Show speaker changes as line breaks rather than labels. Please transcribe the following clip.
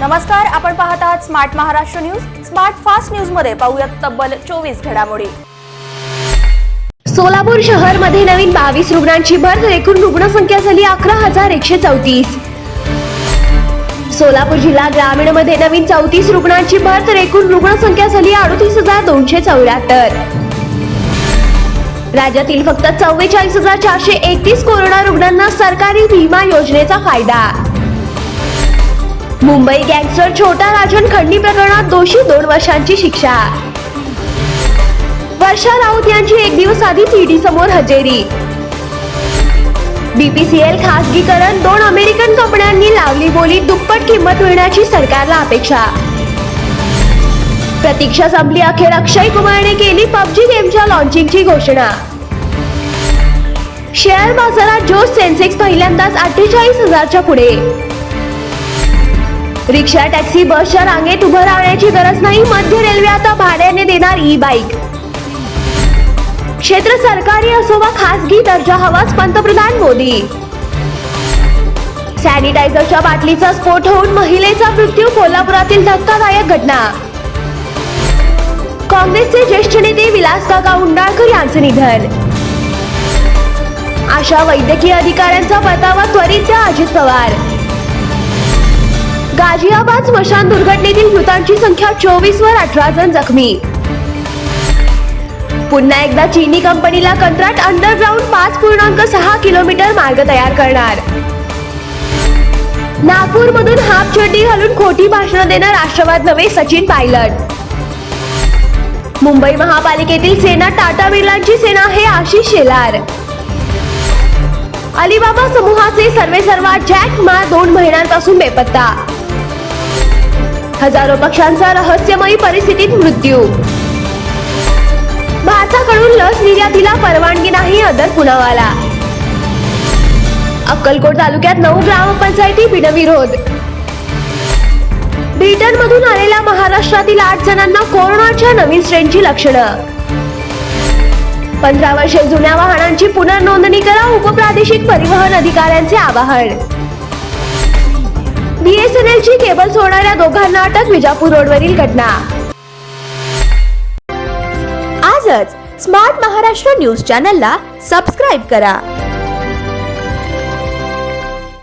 नमस्कार आपण पाहत आहात smart Maharashtra news smart fast न्यूजमध्ये पाहूयात तब्बल चोवीस घडामोडी.
सोलापूर शहरमध्ये नवीन बावीस रुग्णांची भर तर एकूण रुग्णसंख्या झाली अकरा हजार एकशे चौतीस. सोलापूर जिल्हा ग्रामीणमध्ये नवीन चौतीस रुग्णांची भर तर एकूण रुग्णसंख्या झाली अडतीस हजार दोनशे चौऱ्याहत्तर. राज्यातील फक्त चव्वेचाळीस हजार चारशे एकतीस कोरोना रुग्णांना सरकारी विमा योजनेचा फायदा. मुंबई गँगस्टर छोटा राजन खंडणी प्रकरणात दोषी दोन वर्षांची शिक्षा. वर्षा राऊत यांची एक दिवस आधी ईडी समोर हजेरी. बीपीसीएल खासगीकरण दोन अमेरिकन कंपन्यांनी लावली बोली दुप्पट किंमत मिळण्याची सरकारला अपेक्षा. प्रतीक्षा संपली अखेर अक्षय कुमारने केली पबजी गेमच्या लॉन्चिंगची घोषणा. शेअर बाजारात जोश सेन्सेक्स पहिल्यांदाच अठ्ठेचाळीस हजारच्या पुढे. रिक्षा टॅक्सी बसच्या रांगेत उभं राहण्याची गरज नाही. मध्य रेल्वे आता भाड्याने देणार ई बाईक क्षेत्र सरकारी असो वा खासगी दर्जा हवाच पंतप्रधान मोदी. सॅनिटायझरच्या बाटलीचा स्फोट होऊन महिलेचा मृत्यू कोल्हापुरातील धक्कादायक घटना. काँग्रेसचे ज्येष्ठ नेते विलासकाका उंडाळकर यांचं निधन. अशा वैद्यकीय अधिकाऱ्यांचा परतावा त्वरित द्या अजित पवार. गाझियाबाद स्मशान दुर्घटनेतील मृतांची संख्या चोवीस वर अठरा जण जखमी. पुन्हा एकदा चीनी कंपनीला कंत्राट अंडरग्राऊंड पाच पूर्णांक सहा किलोमीटर मार्ग तयार करणार. नागपूर मधून हाफ चड्डी घालून खोटी भाषणं देणार राष्ट्रवाद नवे सचिन पायलट. मुंबई महापालिकेतील सेना टाटा बिर्लांची सेना हे आशिष शेलार. अलिबाबा समूहाचे सर्वे सर्वा जॅक मा दोन महिन्यांपासून बेपत्ता. हजारो पक्षांचा रहस्यमयी परिस्थितीत मृत्यू. भारताकडून लस निर्यातीला परवानगी नाही अदर पुनावाला अक्कलकोट तालुक्यात नऊ ग्रामपंचायती बिनविरोध. ब्रिटन मधून आलेल्या महाराष्ट्रातील आठ जणांना कोरोनाच्या नवीन स्ट्रेनची लक्षणं. पंधरा वर्षे जुन्या वाहनांची पुनर्नोंदणी करा उपप्रादेशिक परिवहन अधिकाऱ्यांचे आवाहन. बीएसएनएल ची केबल सोडणाऱ्या दोघांना अटक विजापूर रोडवरील घटना.
आजच स्मार्ट महाराष्ट्र न्यूज चॅनलला सबस्क्राईब करा.